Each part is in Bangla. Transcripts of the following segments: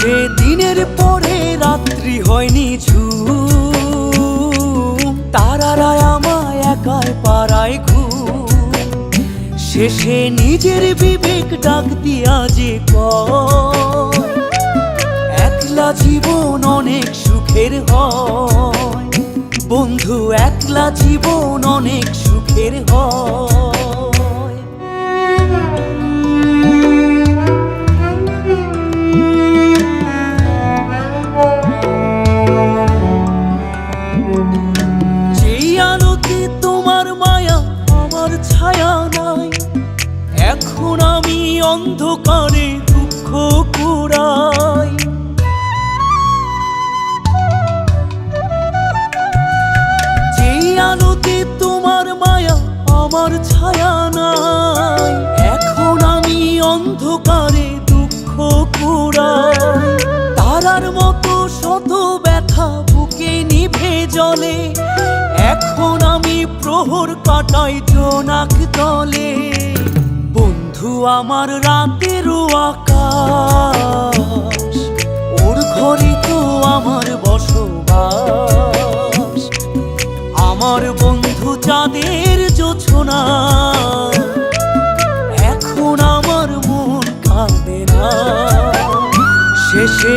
শেষে দিনের পরে রাত্রি হয়নি ঝুম। তারারা আমায় একাই পাড়ায় ঘুম। শেষে নিজের বিবেক ডাক দিয়া যে একলা জীবন অনেক সুখের হয়। বন্ধু, একলা জীবন অনেক সুখের হয়। আলোতে তোমার মায়া? আমার ছায়া নাই। এখন আমি অন্ধকারে দুঃখ কুড়াই। যেই আলোতে তোমার মায়া, আমার ছায়া নাই। এখন আমি অন্ধকারে দুঃখ কুড়াই। তারার মতো শত ব্যথা বুকে নিভে জলে। এখন প্রহর কাটাই জোনাক দলে। বন্ধু, আমার রাতেরও আকাশ, ওর ঘরে তো আমার বসবাস। আমার বন্ধু চাঁদের জোছনা, এখন আমার মন কাঁদে না। শেষে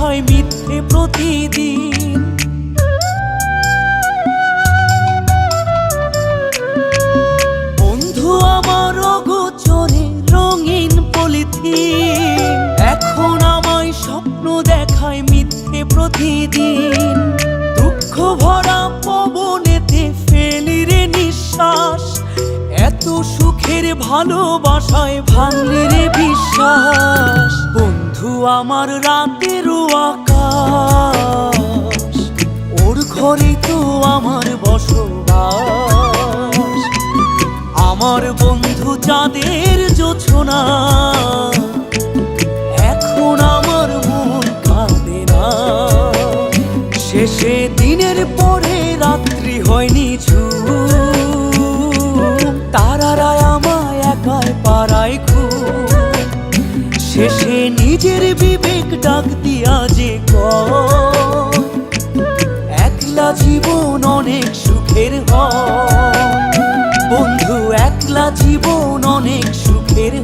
দেখায় মিথ্যে প্রতিদিন। বন্ধু আমার গোচরে রঙিন পলিথিন। এখন আমায় স্বপ্ন দেখায় মিথ্যে প্রতিদিন। দুঃখ ভরা পবনেতে ফেলি নিঃশ্বাস। এত সুখের ভালোবাসায় ভাঙলি রে বিশ্বাস। বন্ধু আমার রাতের আকাশ ওর ঘরে তো আমার বসবাস। আমার বন্ধু চাঁদের জোছনা নিজের বিবেক ডাক দিয়া যে একলা জীবন অনেক সুখের হ বন্ধু, একলা জীবন অনেক সুখের